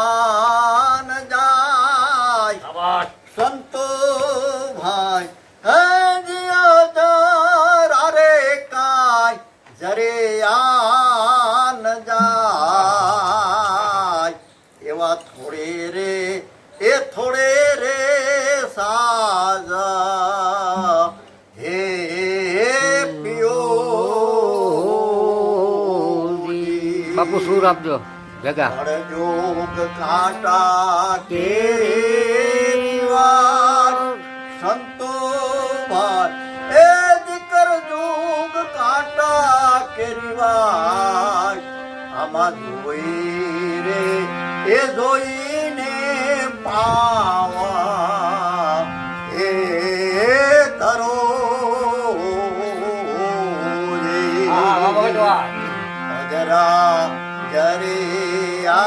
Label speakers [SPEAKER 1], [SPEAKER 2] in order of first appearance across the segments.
[SPEAKER 1] આન જાય. સંતો ભાઈ હે રે કાય જરે આન જાય. એવા થોડે રે એ થોડે રે સાજા.
[SPEAKER 2] બાપુ સુર આપજો જગા
[SPEAKER 1] રોગ કાટા તેરી વાત સંતો વાત એ દીકર જોગ કાટા કેરી વાત આમાં જોઈ રે એ જોઈને પાવા. એ કરો રે.
[SPEAKER 2] Jariya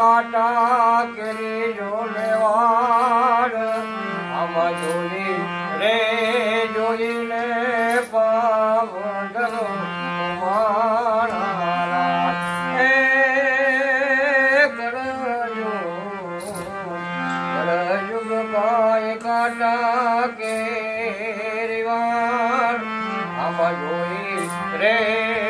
[SPEAKER 2] કાટા કરી જોને વાડ આમ જોઈ રે જોઈને પાવડલો કાટા કે રિવાર આમ જોઈ રે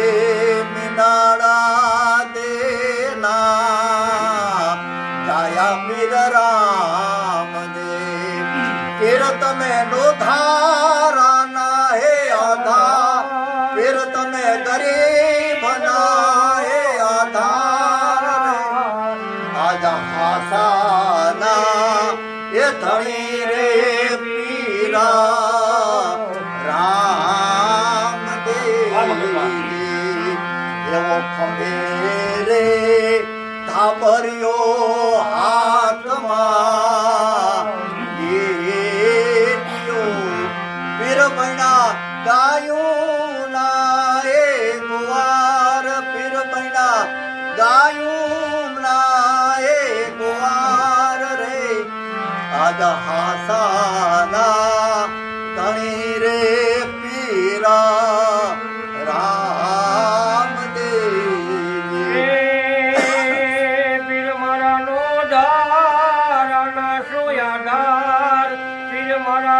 [SPEAKER 1] એવો ખંભે રે ધાબર્યો હા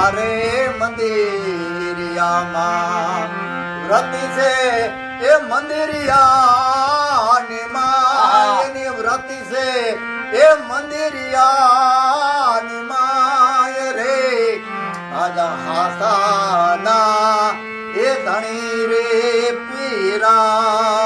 [SPEAKER 1] બેઠા મંદિરિયામાં વ્રતિ છે એ મંદિરિયાની માં એની વ્રતિ છે એ મંદિરિયાની માય રે, આજા હાસાના, એ ધણી રે પીરા.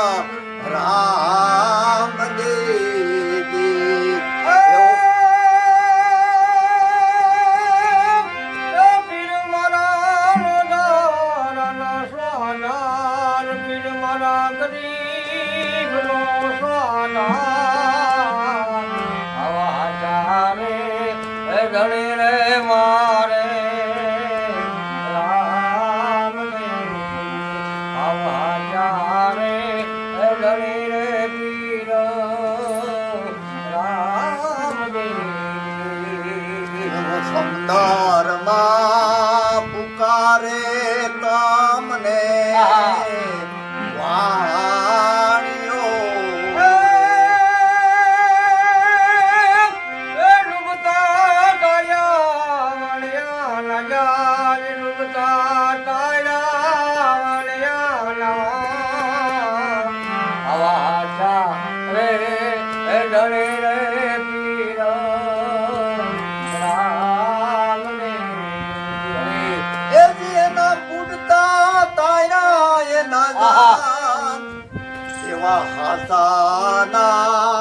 [SPEAKER 1] એવા હાસાના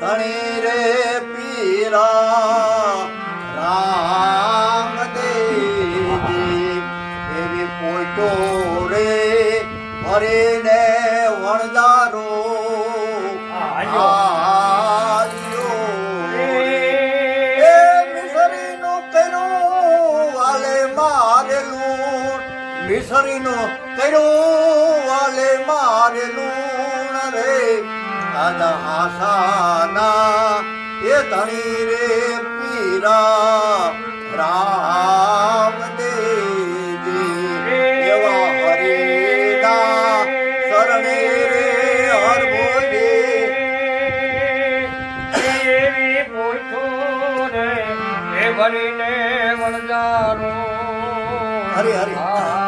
[SPEAKER 1] ધણી રે પીરા. રામ દેવી એવી પોટો રે ભરીને રે આશાના એ ધણી રે પીરા રામ દેજી એવા હરિદા શરણે રે હર બોલે
[SPEAKER 2] એવી પોઈઠો રે એ ભરીને વણજારો
[SPEAKER 1] હરી, હરી.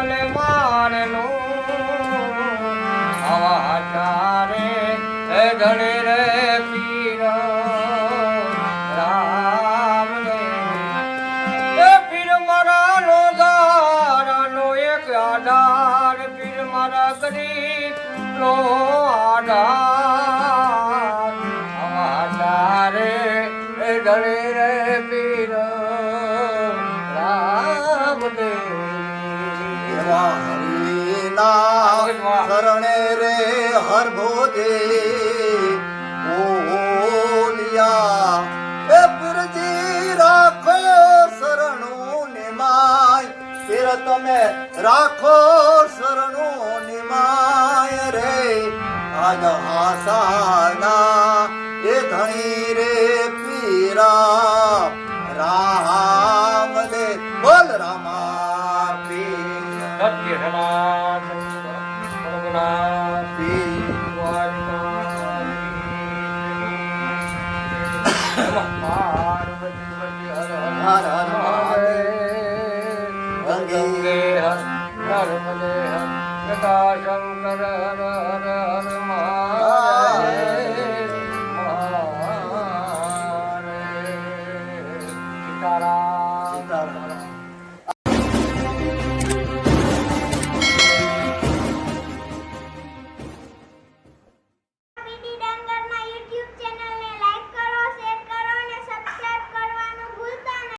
[SPEAKER 2] કયું અને મારે લૂણ આવા ચારે એ ધણી રે પીર. રામ ને એ પીર મારા નો ધારાનો એક આધાર. પીર મારા ગરીબ નો આધાર એ ગણે રે
[SPEAKER 1] હરિના શરણે રે હર ભોજે ઓલિયા, એ પીરજી રાખો શરણું નિમાય ફિર તમે રાખો શરણું નિમાય રે. આજ હાસાના એ ધણી રે પીરા. રામ
[SPEAKER 2] પરમનાથ
[SPEAKER 1] પીર હર હર